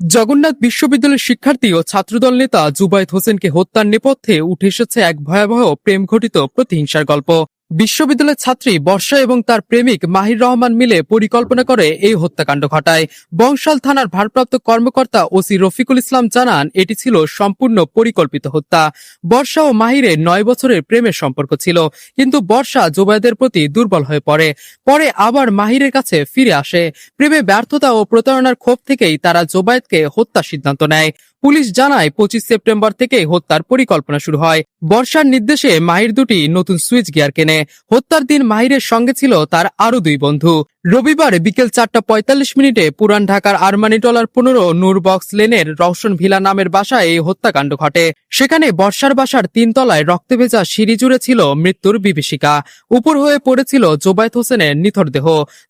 জগন্নাথ বিশ্ববিদ্যালয়ের শিক্ষার্থী ও ছাত্রদল নেতা জুবাইদ হোসেনকে হত্যার নেপথ্যে উঠে এসেছে এক ভয়াবহ প্রেম ঘটিত প্রতিহিংসার গল্প। বিশ্ববিদ্যালয়ের ছাত্রী বর্ষা এবং তার প্রেমিক মাহির রহমান মিলে পরিকল্পনা করে এই হত্যাকাণ্ড ঘটায়। বংশাল থানার ভারপ্রাপ্ত কর্মকর্তা ওসি রফিকুল ইসলাম জানান, এটি ছিল সম্পূর্ণ পরিকল্পিত হত্যা। বর্ষা ও মাহিরের নয় বছরের প্রেমের সম্পর্ক ছিল, কিন্তু বর্ষা জোবায়দের প্রতি দুর্বল হয়ে পড়ে। পরে আবার মাহিরের কাছে ফিরে আসে। প্রেমে ব্যর্থতা ও প্রতারণার ক্ষোভ থেকেই তারা জোবায়েদকে হত্যা সিদ্ধান্ত নেয়। পুলিশ জানায় পঁচিশ সেপ্টেম্বর থেকে হত্যার পরিকল্পনা শুরু হয়। বর্ষার নির্দেশে মাহির দুটি নতুন সুইচ গিয়ার কেনে। হত্যার দিন মাহিরের সঙ্গে ছিল তার আরও দুই বন্ধু। রবিবার বিকেল চারটা পঁয়তাল্লিশ মিনিটে পুরান ঢাকার আরমানি টলার পনেরো নূরবক্স লেনের রওশন ভিলা নামের বাসায় এই হত্যাকাণ্ড ঘটে। সেখানে বর্ষার বাসার তিনতলায় রক্তে ভেজা সিঁড়ি জুড়ে ছিল মৃত্যুর বিভীষিকা। উপর হয়ে পড়েছিল জোবায়েত হোসেনের নিথর দেহ।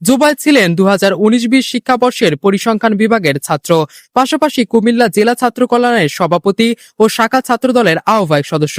জোবায়েত ছিলেন দু হাজার উনিশ বিশ শিক্ষাবর্ষের পরিসংখ্যান বিভাগের ছাত্র। পাশাপাশি কুমিল্লা জেলা ছাত্র কল্যাণের সভাপতি ও শাখা ছাত্র দলের আহ্বায়ক সদস্য।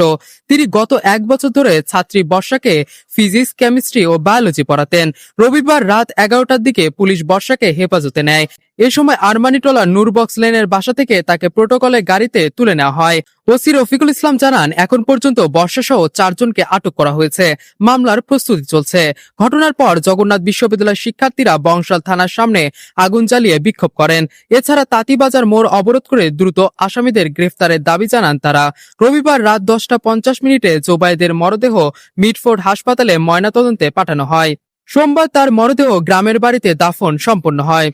তিনি গত এক বছর ধরে ছাত্রী বর্ষাকে ফিজিক্স, কেমিস্ট্রি ও বায়োলজি পড়াতেন। রবিবার রাত এগারোটার দিকে পুলিশ বর্ষাকে হেফাজতে নেয়। এ সময় আরমানিটোলা নূরবক্স লেনের বাসা থেকে তাকে প্রোটোকলে গাড়িতে তুলে নেওয়া হয়। ওসি রফিকুল ইসলাম জানান, এখন পর্যন্ত বর্ষা সহ চারজনকে আটক করা হয়েছে। মামলার প্রস্তুতি চলছে। ঘটনার পর জগন্নাথ বিশ্ববিদ্যালয়ের শিক্ষার্থীরা বংশাল থানার সামনে আগুন জ্বালিয়ে বিক্ষোভ করেন। এছাড়া তাঁতিবাজার মোড় অবরোধ করে দ্রুত আসামিদের গ্রেফতারের দাবি জানান তারা। রবিবার রাত দশটা পঞ্চাশ মিনিটে জোবাইদের মরদেহ মিটফোর্ড হাসপাতালে ময়নাতদন্তে পাঠানো হয়। সোমবার তার মরদেহ গ্রামের বাড়িতে দাফন সম্পন্ন হয়।